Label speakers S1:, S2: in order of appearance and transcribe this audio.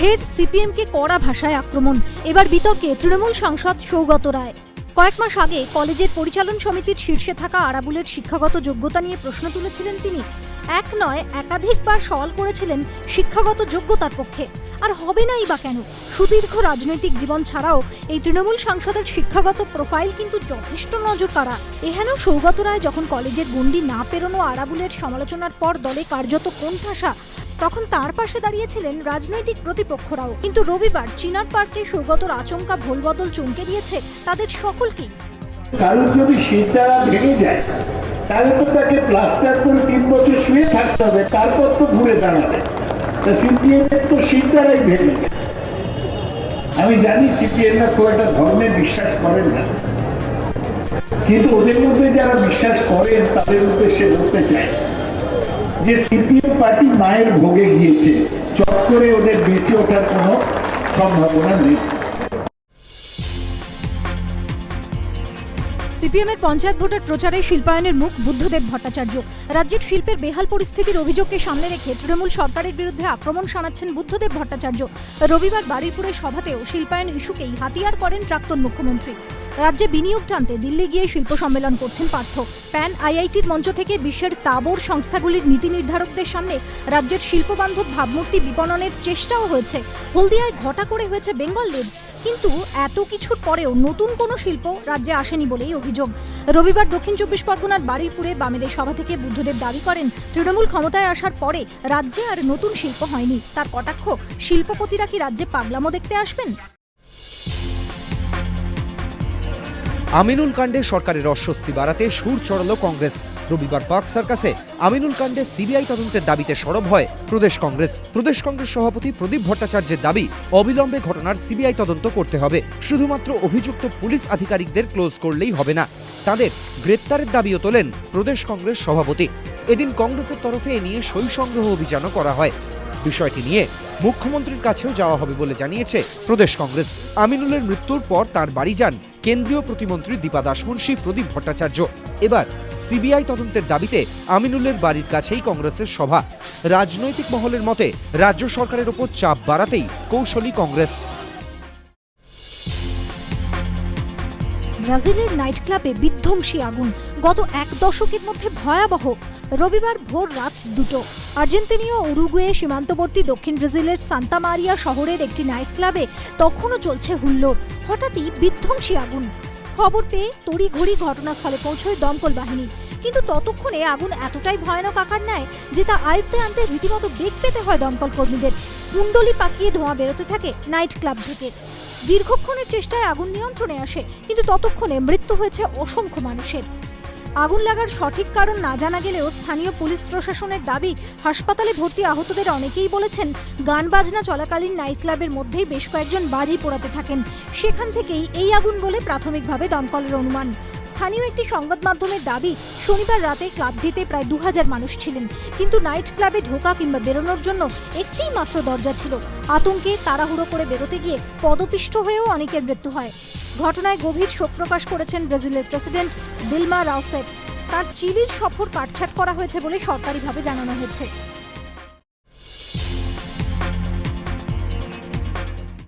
S1: ফের সিপিএমকে কড়া ভাষায় আক্রমণ। এবার বিতর্কে তৃণমূল সাংসদ সৌগত রায়। কয়েক মাস আগে কলেজের পরিচালন সমিতির শীর্ষে থাকা আরাবুলের শিক্ষাগত যোগ্যতা নিয়ে প্রশ্ন তুলেছিলেন তিনি। এক নয়, একাধিকবার সওয়াল করেছিলেন শিক্ষাগত যোগ্যতার পক্ষে। আর হবে নাই বা কেন? সুদীর্ঘ রাজনৈতিক জীবন ছাড়াও এই তৃণমূল সাংসদের শিক্ষাগত প্রোফাইল কিন্তু যথেষ্ট নজর কাড়া এহেন সৌগত রায় যখন কলেজের গণ্ডি না পেরোনো আরাবুলের সমালোচনার পর দলে কার্যত কোণঠাসা তখন তার পাশে দাঁড়িয়েছিলেন রাজনৈতিক প্রতিপক্ষরাও। কিন্তু রবিবার চিনার পার্কে সৌগতর আচমকা ভোলবদল চমকে দিয়েছে তাদের সকলকেই।
S2: কারোর যদি শীতদারা ভেঙে যায়, তাহলে তো তাকে প্লাস্টার করে তিন বছর শুয়ে থাকতে হবে, তারপর তো ঘুরে দাঁড়াবে। তা সিপিএম এর তো শীতদারাই ভেঙে আমি জানি সিপিএম না খুব একটা ধর্মে বিশ্বাস করেন না। কিন্তু ওদের মধ্যে যারা বিশ্বাস করেন, তাদের উদ্দেশ্যে বলতে চাই যে সিপিএম পার্টি মায়ের ভোগে গিয়েছে। চট করে ওদের বেঁচে ওঠার কোনো সম্ভাবনা নেই।
S1: সিপিএমের পঞ্চায়েত ভোটের প্রচারে শিল্পায়নের মুখ বুদ্ধদেব ভট্টাচার্য। রাজ্যের শিল্পের বেহাল পরিস্থিতির অভিযোগকে সামনে রেখে তৃণমূল সরকারের বিরুদ্ধে আক্রমণ শানাচ্ছেন বুদ্ধদেব ভট্টাচার্য। রবিবার বারুইপুরের সভাতেও শিল্পায়ন ইস্যুকেই হাতিয়ার করেন প্রাক্তন মুখ্যমন্ত্রী। রাজ্যে বিনিয়োগ টানতে দিল্লি গিয়ে শিল্প সম্মেলন করছেন পার্থ। প্যান আইআইটির মঞ্চ থেকে বিশ্বের তাবর সংস্থাগুলির নীতি নির্ধারকদের সামনে রাজ্যের শিল্পবান্ধব ভাবমূর্তি বিপণনের চেষ্টাও হয়েছে। হলদিয়ায় ঘটা করে হয়েছে বেঙ্গল লিডস। কিন্তু এত কিছুর পরেও নতুন কোনো শিল্প রাজ্যে আসেনি বলেই অভিযোগ। রবিবার দক্ষিণ চব্বিশ পরগনার বারুইপুরে বামেদের সভা থেকে বুদ্ধদেব দাবি করেন, তৃণমূল ক্ষমতায় আসার পরে রাজ্যে আর নতুন শিল্প হয়নি। তার কটাক্ষ, শিল্পপতিরা কি রাজ্যে পাগলামো দেখতে আসবেন?
S3: আমিনুল কাণ্ডে সরকারের অস্বস্তি বাড়াতে সুর চড়ালো কংগ্রেস। রবিবার পার্ক সার্কাসে আমিনুল কাণ্ডে সিবিআই তদন্তের দাবিতে সরব হয় প্রদেশ কংগ্রেস। প্রদেশ কংগ্রেস সভাপতি প্রদীপ ভট্টাচার্যের দাবি, অবিলম্বে ঘটনার সিবিআই তদন্ত করতে হবে। শুধুমাত্র অভিযুক্ত পুলিশ আধিকারিকদের ক্লোজ করলেই হবে না। তাদের গ্রেপ্তারের দাবিও তোলেন প্রদেশ কংগ্রেস সভাপতি। এদিন কংগ্রেসের তরফে এ নিয়ে সই সংগ্রহ অভিযানও করা হয়। বিষয়টি নিয়ে মুখ্যমন্ত্রীর কাছেও যাওয়া হবে বলে জানিয়েছে প্রদেশ কংগ্রেস। আমিনুলের মৃত্যুর পর তার বাড়ি যান কেন্দ্রীয় প্রতিমন্ত্রী দীপা দাসমুন্সী প্রদীপ ভট্টাচার্য। এবার সিবিআই তদন্তের দাবিতে আমিনুলের বাড়ির কাছেই কংগ্রেসের সভা। রাজনৈতিক মহলের মতে, রাজ্য সরকারের ওপর চাপ বাড়াতেই কৌশলী কংগ্রেস।
S1: ব্রাজিলের নাইট ক্লাবে বিধ্বংসী আগুন। গত এক দশকের মধ্যে ভয়াবহ। রবিবার ভোর রাত দুটো। আর্জেন্টিনীয় উরুগুয়ে সীমান্তবর্তী দক্ষিণ ব্রাজিলের সান্তা মারিয়া শহরের একটি নাইট ক্লাবে তখনও চলছে হুল্লোড় হঠাৎই বিধ্বংসী আগুন। খবর পেয়ে তড়িঘড়ি ঘটনাস্থলে পৌঁছয় দমকল বাহিনী। কিন্তু ততক্ষণে আগুন এতটাই ভয়ানক আকার নেয় যে তা আয়ত্তে আনতে রীতিমতো বেগ পেতে হয় দমকল কর্মীদের। কুণ্ডলি পাকিয়ে ধোঁয়া বেরোতে থাকে নাইট ক্লাব থেকে। দীর্ঘক্ষণের চেষ্টায় আগুন নিয়ন্ত্রণে আসে, কিন্তু ততক্ষণে মৃত্যু হয়েছে অসংখ্য মানুষের। আগুন লাগার সঠিক কারণ না জানা গেলেও স্থানীয় পুলিশ প্রশাসনের দাবি, হাসপাতালে ভর্তি আহতদের অনেকেই বলেছেন, গান বাজনা চলাকালীন নাইট ক্লাবের মধ্যেই বেশ কয়েকজন বাজি পোড়াতে থাকেন। সেখান থেকেই এই আগুন বলে প্রাথমিকভাবে দমকলের অনুমান। স্থানীয় একটি সংবাদ মাধ্যমের দাবি, শনিবার রাতে ক্লাবটিতে প্রায় দু হাজার মানুষ ছিলেন। কিন্তু নাইট ক্লাবে ঢোকা কিংবা বেরোনোর জন্য একটিই মাত্র দরজা ছিল। আতঙ্কে তাড়াহুড়ো করে বেরোতে গিয়ে পদপিষ্ট হয়েও অনেকের মৃত্যু হয়। ঘটনায় গভীর শোক প্রকাশ করেছেন ব্রাজিলের প্রেসিডেন্ট দিলমা রাউসেট তার চিলির সফর কাটছাট করা হয়েছে বলে সরকারিভাবে জানানো হয়েছে।